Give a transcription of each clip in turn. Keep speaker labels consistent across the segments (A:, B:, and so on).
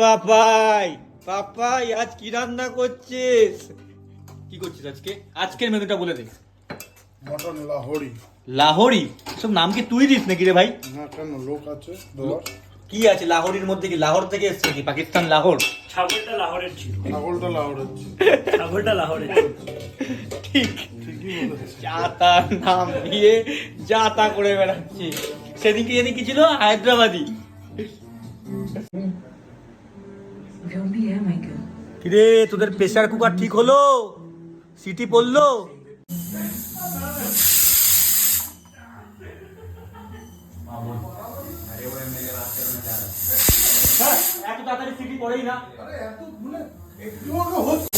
A: পাপাই পাপাই আজ কি রান্না করছিস? কি করছিস আজকে? আজকের মেনুটা বলে দে।
B: মটন লাহোরি।
A: লাহোরি? সব নাম কি তুই দিস নাকি রে ভাই?
B: না কেন? লোক আছে
A: কি আছে? লাহোরির মধ্যে কি লাহোর থেকে এসছে কি পাকিস্তান লাহোর?
C: ছাগলটা লাহোরের ছিল।
B: ছাগলটা লাহোরের ছিল।
C: ছাগলটা লাহোরের
A: ঠিক।
B: ঠিকই
A: যা তার নাম দিয়ে যা তা করে বেড়াচ্ছি সেদিনকে যেদিন কি ছিল? হায়দ্রাবাদি। কিরে তোদের প্রেসার কুকার ঠিক হলো? সিটি পড়ল? হ্যাঁ, এত তাড়াতাড়ি সিটি পড়েই না।
B: একটু আগে হচ্ছে।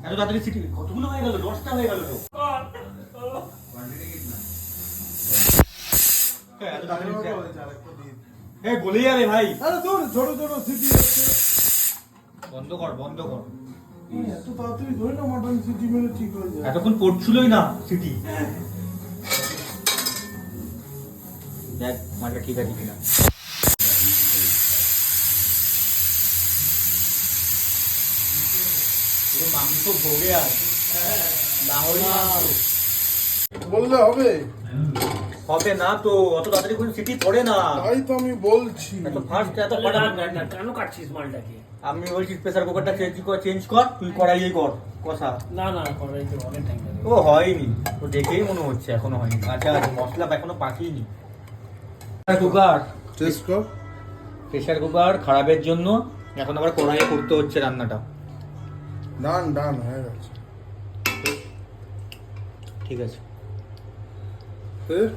A: এত তাড়াতাড়ি সিটি কতগুলো হয়ে গেল? দশটা হয়ে গেল তো। হ্যাঁ, এত তাড়াতাড়ি এই বলে যাবে ভাই।
B: আরে ধর ছোট ছোট সিটি আছে
A: বন্ধ কর বন্ধ কর।
B: এত তাড়াতাড়ি ধরে না মটন সিটি মেরে ঠিক হয়ে যায়
A: এতক্ষণ পড়ছিলই না সিটি দেখ মালটা ঠিক আছে কিনা। পুরো মাংস ভোগে আর। লাহোরি মাংস।
B: বললে হবে।
A: হবে না তো অত তাড়াতাড়ি কোনো সিটি পড়ে না।
B: তাই তো আমি বলছি।
A: এত ফার্স্ট এত
C: না, কেন কাটছিস মালটাকে?
A: আমি বলছি প্রেসার কুকারটা চেঞ্জ কর চেঞ্জ কর তুই করাইয়ে কর কষা।
C: না না কড়াইতে অনেক টাইম
A: ও হয়নি। তো দেখেই মনে হচ্ছে এখনও হয়নি। আচ্ছা আচ্ছা মশলা এখনও পাকিনি। প্রেসার কুকার
B: টেস্ট কর।
A: প্রেসার কুকার খারাপের জন্য এখন আবার কড়াইয়ে করতে হচ্ছে রান্নাটা।
B: ডান ডান হয়ে গেছে।
A: ঠিক আছে।
B: yaptı.